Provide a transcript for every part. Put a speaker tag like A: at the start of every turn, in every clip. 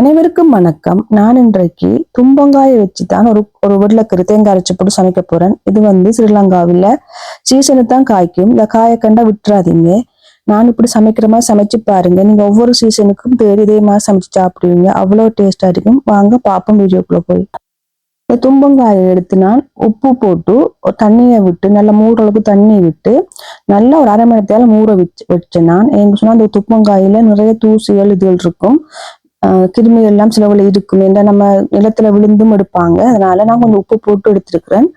A: அனைவருக்கும் வணக்கம். நான் இன்றைக்கு தும்பங்காயை வச்சு தான் ஒரு ஒரு உருளைக்கறி தேங்காய் அரைச்சி போட்டு சமைக்க போறேன். இது வந்து ஸ்ரீலங்காவில் சீசனு தான் காய்க்கும். இந்த காயை கண்டா விட்டுறாதீங்க. நான் இப்படி சமைக்கிற மாதிரி சமைச்சு பாருங்க. நீங்க ஒவ்வொரு சீசனுக்கும் தேடி இதே மாதிரி சமைச்சு சாப்பிடுவீங்க. அவ்வளோ டேஸ்டா இருக்கும். வாங்க பாப்போம் வீடியோக்குள்ள போய். இந்த தும்பங்காயை எடுத்து நான் உப்பு போட்டு தண்ணியை விட்டு நல்ல மூடுறளவுக்கு தண்ணி விட்டு நல்லா ஒரு அரை மணி நேரத்தால மூட வச்சு வச்சேன் நான். எங்க சொன்னா அந்த துப்பங்காயில நிறைய தூசிகள் இதுகள் இருக்கும். கிருமி எல்லாம் சிலவுல இருக்கும். ஏன்னா நம்ம நிலத்துல விழுந்தும் எடுப்பாங்க. அதனால நான் கொஞ்சம் உப்பு போட்டு எடுத்திருக்கிறேன்.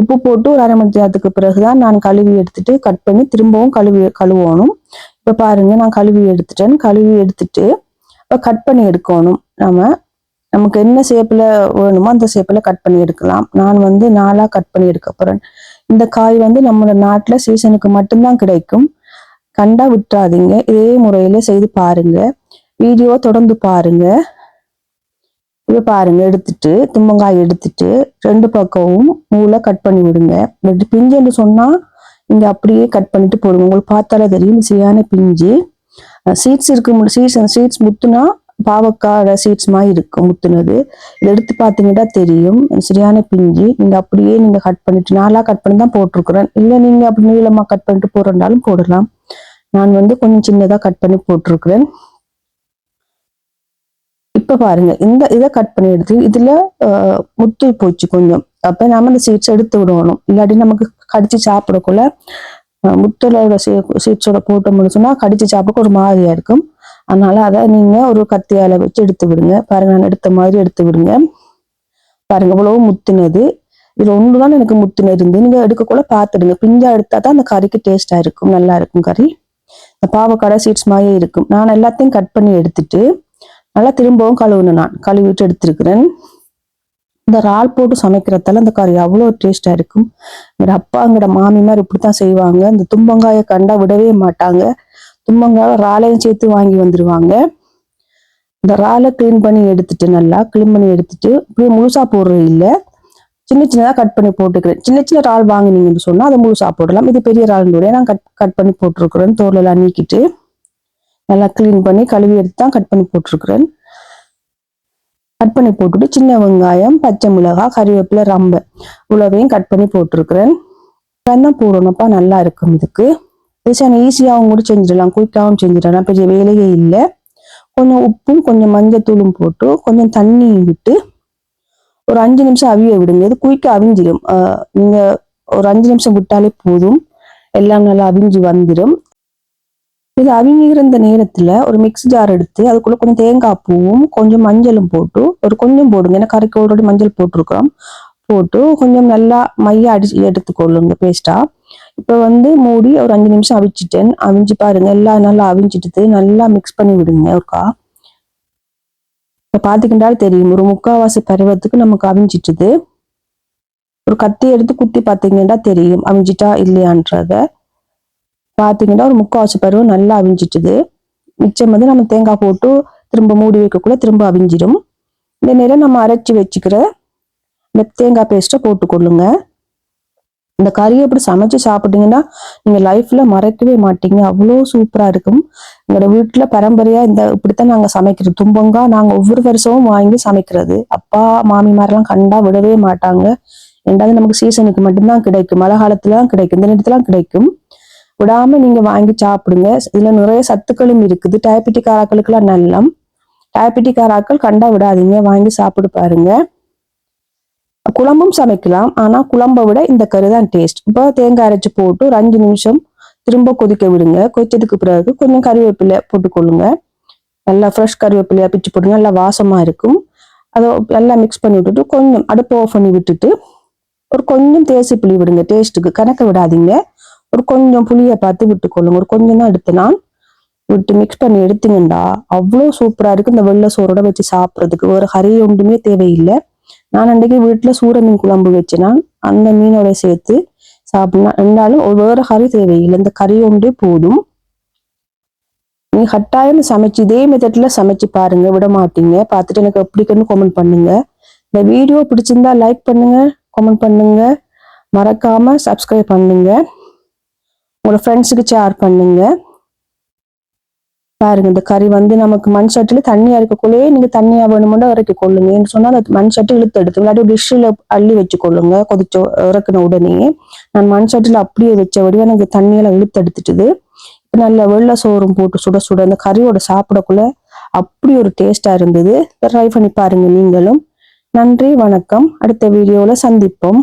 A: உப்பு போட்டு ஒரு அரை மணி நேரத்துக்கு பிறகுதான் நான் கழுவி எடுத்துட்டு கட் பண்ணி திரும்பவும் கழுவி கழுவணும். இப்ப பாருங்க நான் கழுவி எடுத்துட்டேன். கழுவி எடுத்துட்டு இப்ப கட் பண்ணி எடுக்கணும். நம்ம நமக்கு என்ன சேப்பில் வேணுமோ அந்த சேப்பில் கட் பண்ணி எடுக்கலாம். நான் வந்து நாளாக கட் பண்ணி எடுக்க போறேன். இந்த காய் வந்து நம்ம நாட்டில் சீசனுக்கு மட்டும்தான் கிடைக்கும். கண்டா விட்டுறாதீங்க. இதே முறையில செய்து பாருங்க. வீடியோ தொடர்ந்து பாருங்க. இப்போ பாருங்க எடுத்துட்டு தும்பங்காய் எடுத்துட்டு ரெண்டு பக்கமும் மூளை கட் பண்ணி விடுங்க. பட் பிஞ்சுன்னு சொன்னால் நீங்கள் அப்படியே கட் பண்ணிட்டு போடுங்க. உங்களுக்கு பார்த்தாலே தெரியும் சரியான பிஞ்சு. சீட்ஸ் இருக்கு சீட்ஸ் சீட்ஸ் முத்துனா பாவக்காயோட சீட்ஸ் மாதிரி இருக்கும் முத்துனது. இதை எடுத்து பார்த்தீங்கன்னா தெரியும் சரியான பிஞ்சு. நீங்கள் அப்படியே நீங்கள் கட் பண்ணிட்டு நாளாக கட் பண்ணி தான் போட்டிருக்குறேன். இல்லை நீங்கள் அப்படி நீளமாக கட் பண்ணிட்டு போறதாலும் போடலாம். நான் வந்து கொஞ்சம் சின்னதாக கட் பண்ணி போட்டிருக்கிறேன். இப்ப பாருங்க இந்த இதை கட் பண்ணி எடுத்து இதுல முத்து போச்சு கொஞ்சம். அப்ப நாம அந்த சீட்ஸ் எடுத்து விடணும். இல்லாட்டி நமக்கு கடிச்சு சாப்பிடக்குள்ள ஆஹ், சீட்ஸோட போட்டோம்னு சொன்னா கடிச்சு சாப்பிட ஒரு மாதிரியா இருக்கும். அதனால அதை நீங்க ஒரு கத்தியால வச்சு எடுத்து விடுங்க. பாருங்க நான் எடுத்த மாதிரி எடுத்து விடுங்க. பாருங்க இவ்வளவு முத்துனது. இதுல ஒண்ணுதான் எனக்கு முத்துன இருந்து. நீங்க எடுக்கக்குள்ள பாத்துடுங்க. பிஞ்சா எடுத்தா தான் அந்த கறிக்கு டேஸ்டா இருக்கும். நல்லா இருக்கும் கறி. இந்த பாவக்காடை சீட்ஸ் மாதிரியே இருக்கும். நான் எல்லாத்தையும் கட் பண்ணி எடுத்துட்டு நல்லா திரும்பவும் கழுவுன நான். கழுவிட்டு எடுத்திருக்கிறேன். இந்த இறால் போட்டு சமைக்கிறதால அந்த கறி அவ்வளோ டேஸ்டா இருக்கும். எங்களோட அப்பா எங்களோட மாமிமார் இப்படித்தான் செய்வாங்க. இந்த தும்பங்காயை கண்டா விடவே மாட்டாங்க. தும்பங்காய் இறாலையும் சேர்த்து வாங்கி வந்துருவாங்க. இந்த இறாலை க்ளீன் பண்ணி எடுத்துட்டு நல்லா க்ளீன் பண்ணி எடுத்துட்டு இப்படியே முழுசா போடுறது இல்லை. சின்ன சின்னதாக கட் பண்ணி போட்டுக்கிறேன். சின்ன சின்ன இறால் வாங்கினீங்கன்னு சொன்னா அதை முழுசா போடலாம். இது பெரிய இறாலுடைய நான் கட் கட் பண்ணி போட்டிருக்கிறேன். தோலெல்லாம் நீக்கிட்டு. நல்லா க்ளீன் பண்ணி கழுவி எடுத்து தான் கட் பண்ணி போட்டிருக்கிறேன். கட் பண்ணி போட்டுட்டு சின்ன வெங்காயம் பச்சை மிளகாய் கறிவேப்பிலை ரம்பை இவ்வளோவையும் கட் பண்ணி போட்டிருக்கிறேன். தான் போடணும்ப்பா நல்லா இருக்கும் இதுக்கு. டிசைன் ஈஸியாகவும் கூட செஞ்சிடலாம். குயிக்காகவும் செஞ்சிடலாம். பெரிய வேலையே இல்லை. கொஞ்சம் உப்பும் கொஞ்சம் மஞ்சத்தூளும் போட்டு கொஞ்சம் தண்ணியும் விட்டு ஒரு அஞ்சு நிமிஷம் அவிய விடுங்க. இது குயிக்காக அவிஞ்சிடும் நீங்கள் ஒரு அஞ்சு நிமிஷம் விட்டாலே போதும். எல்லாம் நல்லா அவிஞ்சு வந்துடும் இது அவிங்கிருந்த நேரத்துல ஒரு மிக்ஸ் ஜார் எடுத்து அதுக்குள்ள கொஞ்சம் தேங்காய் பூவும் கொஞ்சம் மஞ்சளும் போட்டு ஒரு கொஞ்சம் போடுங்க. ஏன்னா கறிக்கு ஆல்ரெடி மஞ்சள் போட்டிருக்கிறோம். போட்டு கொஞ்சம் நல்லா மைய அடிச்சு எடுத்துக்கொள்ளுங்க பேஸ்டா இப்போ வந்து மூடி ஒரு அஞ்சு நிமிஷம் அவிச்சிட்டேன். அவிஞ்சு பாருங்க. எல்லாம் நல்லா அவிஞ்சிட்டு நல்லா மிக்ஸ் பண்ணி விடுங்க ஒருக்கா. இப்போ பார்த்துக்கிட்டாலே தெரியும். ஒரு முக்காவாசி பருவத்துக்கு நமக்கு அவிஞ்சிட்டுது. ஒரு கத்தி எடுத்து குத்தி பார்த்தீங்கன்னா தெரியும். அவிஞ்சிட்டா இல்லையான்றத. பார்த்தீங்கன்னா ஒரு முக்காவாசி பருவம் நல்லா அவிஞ்சிட்டுது. மிச்சம் வந்து நம்ம தேங்காய் போட்டு திரும்ப மூடி வைக்கக்குள்ள திரும்ப அவிஞ்சிடும் இந்த நேரம் நம்ம அரைச்சி வச்சுக்கிற இந்த தேங்காய் பேஸ்ட்டை போட்டுக்கொள்ளுங்க. இந்த கறியை இப்படி சமைச்சு சாப்பிட்டீங்கன்னா நீங்கள் லைஃப்பில் மறக்கவே மாட்டீங்க. அவ்வளோ சூப்பராக இருக்கும். எங்களோட வீட்டில் பரம்பரையாக இந்த இப்படித்தான் நாங்கள் சமைக்கிறது தும்பங்கா நாங்கள் ஒவ்வொரு வருஷமும் வாங்கி சமைக்கிறது. அப்பா மாமிமாரெல்லாம் கண்டா விடவே மாட்டாங்க. ரெண்டாவது நமக்கு சீசனுக்கு மட்டும்தான் கிடைக்கும். மழை காலத்துல தான் கிடைக்கும். இந்த நேரத்துலாம் கிடைக்கும். விடாம நீங்க வாங்கி சாப்பிடுங்க. இதுல நிறைய சத்துக்களும் இருக்குது. டயபெட்டிக் ஆராக்களுக்கெல்லாம் நல்லம். டயபெட்டிக் ஆராக்கள் கண்டா விடாதீங்க. வாங்கி சாப்பிடு பாருங்க. குழம்பும் சமைக்கலாம். ஆனா குழம்பை விட இந்த கறி தான் டேஸ்ட் இப்போ தேங்காய் அரைச்சி போட்டு ஒரு அஞ்சு நிமிஷம் திரும்ப கொதிக்க விடுங்க. கொதிச்சதுக்கு பிறகு கொஞ்சம் கறிவேப்பிலை போட்டுக்கொள்ளுங்க. நல்லா ஃப்ரெஷ் கறிவேப்பிலையா பிச்சு போட்டு நல்லா வாசமா இருக்கும். அதை நல்லா மிக்ஸ் பண்ணி விட்டுட்டு கொஞ்சம் அடுப்பு ஆஃப் பண்ணி விட்டுட்டு ஒரு கொஞ்சம் தேசி புளி விடுங்க டேஸ்ட்டுக்கு கணக்க விடாதீங்க. ஒரு கொஞ்சம் புளியை பார்த்து விட்டு கொள்ளுங்க ஒரு கொஞ்சம் தான் எடுத்து நான் விட்டு மிக்ஸ் பண்ணி எடுத்தீங்கண்டா அவ்வளோ சூப்பராக இருக்குது இந்த வெள்ளை சோறோட வச்சு சாப்பிட்றதுக்கு. ஒரு கறி ஒன்றுமே தேவையில்லை. நான் அன்றைக்கு வீட்டில் சூட மீன் குழம்பு வச்சேன்னா அந்த மீனோட சேர்த்து சாப்பிடலாம். ரெண்டாலும் வேறு வேற கறி தேவையில்லை. இந்த கறி ஒன்றே போதும். நீ கட்டாயம் சமைச்சு இதே மெத்தட்ல சமைச்சு பாருங்க. விட மாட்டீங்க. பார்த்துட்டு எனக்கு எப்படிக்குன்னு கமெண்ட் பண்ணுங்க. இந்த வீடியோ பிடிச்சிருந்தா லைக் பண்ணுங்க கமெண்ட் பண்ணுங்க. மறக்காம சப்ஸ்கிரைப் பண்ணுங்க. உங்களோட ஃப்ரெண்ட்ஸுக்கு ஷேர் பண்ணுங்க. பாருங்க இந்த கறி வந்து நமக்கு மண் சட்டில தண்ணியா இருக்கக்குள்ளேயே நீங்க தண்ணியா வேணுமெண்டா இறக்கி கொள்ளுங்க. ஏன்னு சொன்னா அந்த மண் சட்டி இழுத்து எடுத்து இல்லாட்டி டிஷ்ஷில் அள்ளி வச்சு கொள்ளுங்க கொதிச்ச இறக்குன உடனே. நான் மண் சட்டில அப்படியே வச்சபடியே எனக்கு தண்ணியெல்லாம் இழுத்து எடுத்துட்டுது. இப்ப நல்ல வெள்ளை சோறும் போட்டு சுட சுட அந்த கறியோட சாப்பிடக்குள்ள அப்படி ஒரு டேஸ்டா இருந்தது. ட்ரை பண்ணி பாருங்க நீங்களும். நன்றி வணக்கம். அடுத்த வீடியோல சந்திப்போம்.